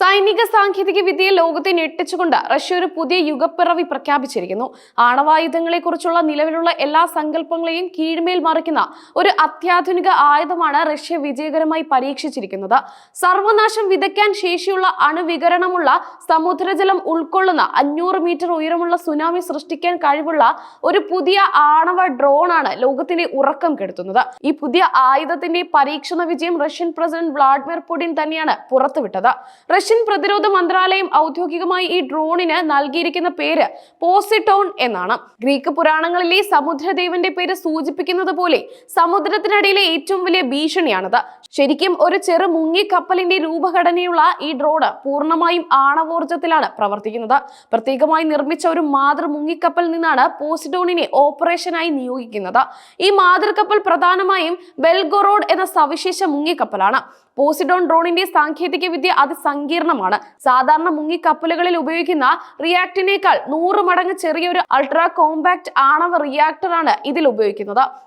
സൈനിക സാങ്കേതിക വിദ്യയെ ലോകത്തെ ഞെട്ടിച്ചുകൊണ്ട് റഷ്യ ഒരു പുതിയ യുഗപ്പിറവി പ്രഖ്യാപിച്ചിരിക്കുന്നു. ആണവായുധങ്ങളെക്കുറിച്ചുള്ള നിലവിലുള്ള എല്ലാ സങ്കല്പങ്ങളെയും കീഴ്മേൽ മറിക്കുന്ന ഒരു അത്യാധുനിക ആയുധമാണ് റഷ്യ വിജയകരമായി പരീക്ഷിച്ചിരിക്കുന്നത്. സർവനാശം വിതയ്ക്കാൻ ശേഷിയുള്ള അണുവികരണമുള്ള സമുദ്രജലം ഉൾക്കൊള്ളുന്ന അഞ്ഞൂറ് മീറ്റർ ഉയരമുള്ള സുനാമി സൃഷ്ടിക്കാൻ കഴിവുള്ള ഒരു പുതിയ ആണവ ഡ്രോണാണ് ലോകത്തിന്റെ ഉറക്കം കെടുത്തുന്നത്. ഈ പുതിയ ആയുധത്തിന്റെ പരീക്ഷണ വിജയം റഷ്യൻ പ്രസിഡന്റ് വ്ളാഡിമിർ പുടിൻ തന്നെയാണ് പുറത്തുവിട്ടത്. റഷ്യൻ പ്രതിരോധ മന്ത്രാലയം ഔദ്യോഗികമായി ഈ ഡ്രോണിന് നൽകിയിരിക്കുന്ന പേര് പോസിറ്റോൺ എന്നാണ്. ഗ്രീക്ക് പുരാണങ്ങളിലെ സമുദ്രദേവന്റെ പേര് സൂചിപ്പിക്കുന്നത് പോലെ സമുദ്രത്തിനടിയിലെ ഏറ്റവും വലിയ ഭീഷണിയാണത്. ശരിക്കും ഒരു ചെറു മുങ്ങിക്കപ്പലിന്റെ രൂപഘടനയുള്ള ഈ ഡ്രോണ് പൂർണമായും ആണവോർജത്തിലാണ് പ്രവർത്തിക്കുന്നത്. പ്രത്യേകമായി നിർമ്മിച്ച ഒരു മാതൃ മുങ്ങിക്കപ്പൽ നിന്നാണ് പോസിഡോണിനെ ഓപ്പറേഷനായി നിയോഗിക്കുന്നത്. ഈ മാതൃകപ്പൽ പ്രധാനമായും ബെൽഗൊറോഡ് എന്ന സവിശേഷ മുങ്ങിക്കപ്പലാണ്. പോസിഡോൺ ഡ്രോണിന്റെ സാങ്കേതിക വിദ്യ അതിസങ്കീർണമാണ്. സാധാരണ മുങ്ങിക്കപ്പലുകളിൽ ഉപയോഗിക്കുന്ന റിയാക്ടിനേക്കാൾ നൂറ് മടങ്ങ് ചെറിയൊരു അൾട്രാ കോമ്പാക്ട് ആണവ റിയാക്ടറാണ് ഇതിൽ ഉപയോഗിക്കുന്നത്.